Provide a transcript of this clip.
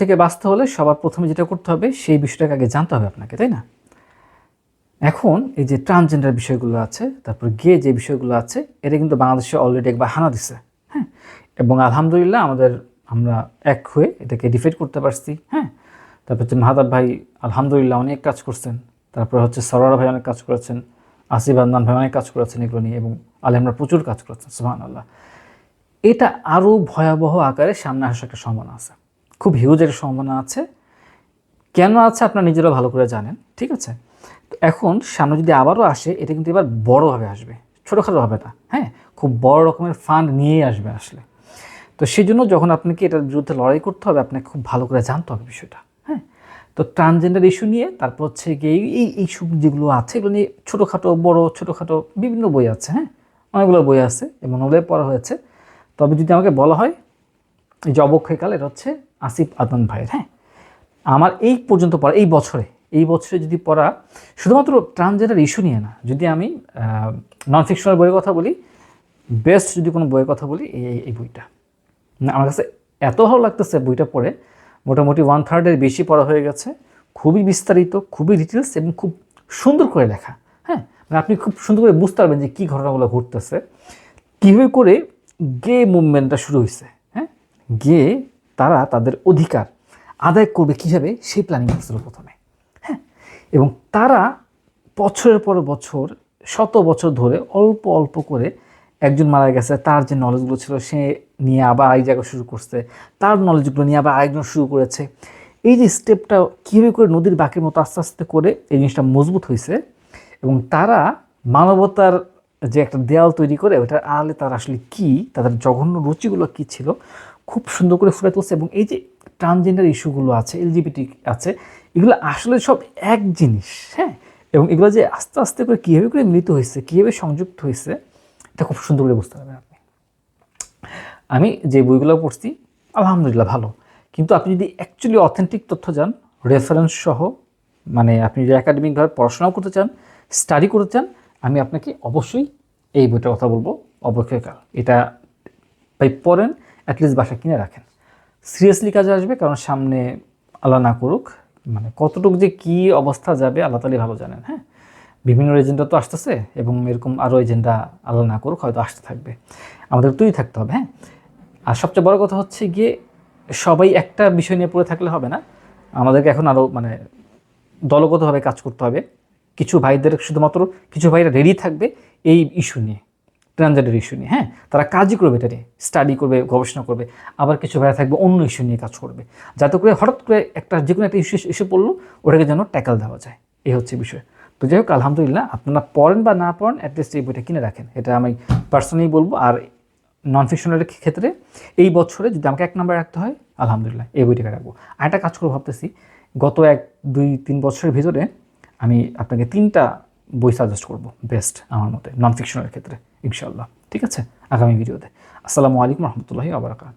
থেকে বাঁচতে হলে সবার প্রথমে যেটা করতে হবে, সেই বিষয়টাকে আগে জানতে হবে আপনাকে, তাই না? এখন এই যে ট্রান্সজেন্ডার বিষয়গুলো আছে, তারপর গে যে বিষয়গুলো আছে, এটা কিন্তু বাংলাদেশে অলরেডি একবার হানা দিছে হ্যাঁ? এবং আলহামদুলিল্লাহ আমাদের, আমরা এক হয়ে এটাকে ডিফেট করতে পারছি হ্যাঁ? তারপর হচ্ছে মাহাদাব ভাই আলহামদুলিল্লাহ অনেক কাজ করছেন, তারপর হচ্ছে সরোয়ার ভাই অনেক কাজ করেছেন, আসিফ আদনান ভাই অনেক কাজ করেছেন এগুলো নিয়ে, এবং আলহামরা প্রচুর কাজ করেছেন সুহান আল্লাহ এটা আরও ভয়াবহ আকারে সামনে আসার একটা সম্ভাবনা আছে। খুব হিউজ সম্ভাবনা আছে। কেন আছে আপনারা নিজেরা ভালো করে জানেন, ঠিক আছে? তো এখন সামনে যদি আবারও আসে, এটা কিন্তু এবার বড়োভাবে আসবে, ছোটোখাটো হবে না হ্যাঁ? খুব বড় রকমের ফান্ড নিয়েই আসবে আসলে। তো সেই জন্য যখন আপনাকে এটার বিরুদ্ধে লড়াই করতে হবে, আপনাকে খুব ভালো করে জানতে হবে বিষয়টা হ্যাঁ? তো ট্রান্সজেন্ডার ইস্যু নিয়ে, তারপর হচ্ছে গিয়ে এই- এই ইস্যু যেগুলো আছে, এগুলো নিয়ে ছোটোখাটো, বড়, ছোটোখাটো বিভিন্ন বই আছে হ্যাঁ? অনেকগুলো বই আছে এবং ওগুলো পড়া হয়েছে। তবে যদি আমাকে বলা হয়, এই যে অবক্ষয়কাল, এটা হচ্ছে আসিফ আদনান ভাইয়ের হ্যাঁ? আমার এই পর্যন্ত পড়া, এই বছরে এই বছরে যদি পড়া, শুধুমাত্র ট্রান্সজেন্ডার ইস্যু নিয়ে না, যদি আমি নন ফিকশনাল বইয়ের কথা বলি, বেস্ট যদি কোনো বইয়ের কথা বলি, এই, এই- বইটা। না, আমার কাছে এত ভালো লাগতেছে বইটা পড়ে, মোটামুটি ওয়ান থার্ডের বেশি পড়া হয়ে গেছে, খুবই বিস্তারিত, খুবই ডিটেলস এবং খুব সুন্দর করে লেখা হ্যাঁ? মানে আপনি খুব সুন্দর করে বুঝতে পারবেন যে কী ঘটনাগুলো ঘটতেছে। কীভাবে করে গে মুভমেন্টটা শুরু হয়েছে হ্যাঁ? গে তারা তাদের অধিকার আদায় করবে কীভাবে? সেই প্ল্যানিং করছিল প্রথমে। হ্যাঁ? এবং তারা বছরের পর বছর, শত বছর ধরে অল্প অল্প করে একজন মারা গেছে, তার যে নলেজগুলো ছিল সে নিয়ে আবার আরেক জায়গা শুরু করছে। তার নলেজগুলো নিয়ে আবার আরেকজন শুরু করেছে। এই যে স্টেপটা কীভাবে করে নদীর বাঁকের মতো আস্তে আস্তে করে এই জিনিসটা মজবুত হয়েছে এবং তারা মানবতার যে একটা দেয়াল তৈরি করে, ওটার আড়ালে তারা আসলে কি, তাদের জঘন্য রুচিগুলো কী ছিল খুব সুন্দর করে ফুটে তুলছে এবং এই যে ট্রান্সজেন্ডার ইস্যুগুলো আছে, এলজিবিটি আছে, এগুলো আসলে সব এক জিনিস হ্যাঁ? এবং এগুলো যে আস্তে আস্তে করে কীভাবে করে মিলিত হয়েছে, কীভাবে সংযুক্ত হয়েছে, এটা খুব সুন্দর করে বুঝতে পারবেন আপনি। আমি যে বইগুলো পড়ছি, আলহামদুলিল্লাহ ভালো। কিন্তু আপনি যদি অ্যাকচুয়ালি অথেন্টিক তথ্য যান রেফারেন্স সহ মানে আপনি যদি একাডেমিকভাবে পড়াশোনাও করতে চান স্টাডি করতে চান, আমি আপনাকে অবশ্যই এই বইটার কথা বলব, অবক্ষয়কাল। এটা পড়েন অ্যাটলিস্ট বাসা কিনে রাখেন। সিরিয়াসলি কাজে আসবে কারণ সামনে আল্লাহ না করুক মানে কতটুকু যে কী অবস্থা যাবে আল্লাহ তালি ভালো জানেন হ্যাঁ? বিভিন্ন এজেন্ডা তো আসতেছে এবং এরকম আরও এজেন্ডা আল্লাহ না করুক হয়তো আসতে থাকবে। আমাদের তৈরি থাকতে হবে হ্যাঁ? আর সবচেয়ে বড় কথা হচ্ছে গিয়ে সবাই একটা বিষয় নিয়ে পড়ে থাকলে হবে না। আমাদেরকে এখন আরও মানে দলগতভাবে কাজ করতে হবে। কিছু ভাইদের শুধুমাত্র, কিছু ভাইরা রেডি থাকবে এই ইস্যু নিয়ে। ট্রানজেন্ডার ইস্যু নিয়ে হ্যাঁ? তারা কাজই করবে এটা নিয়ে স্টাডি করবে, গবেষণা করবে, আবার কিছু ভাইরা থাকবে অন্য ইস্যু নিয়ে কাজ করবে। যাতে করে হঠাৎ করে একটা যে কোনো একটা ইস্যু ইস্যু পড়ল, ওটাকে যেন ট্যাকল দেওয়া যায়। এই হচ্ছে বিষয়। তো যাই হোক, আলহামদুলিল্লাহ, আপনারা পড়েন বা না পড়েন অ্যাটলিস্ট এই বইটা কিনে রাখেন। এটা আমি পার্সোনালি বলব। আর নন ফিকশনের ক্ষেত্রে এই বছরে যদি আমাকে এক নাম্বার রাখতে হয়, আলহামদুলিল্লাহ, এই বইটাকে রাখব। আর একটা কাজ করে ভাবতেছি, গত এক, দুই, তিন বছরের ভিতরে আমি আপনাকে তিনটা বই সাজেস্ট করব বেস্ট আমার মতে নন ফিকশনের ক্ষেত্রে ইনশাল্লাহ ঠিক আছে? আগামী ভিডিওতে। আসসালামু আলাইকুম রহমতুল্লাহি আবরাকাত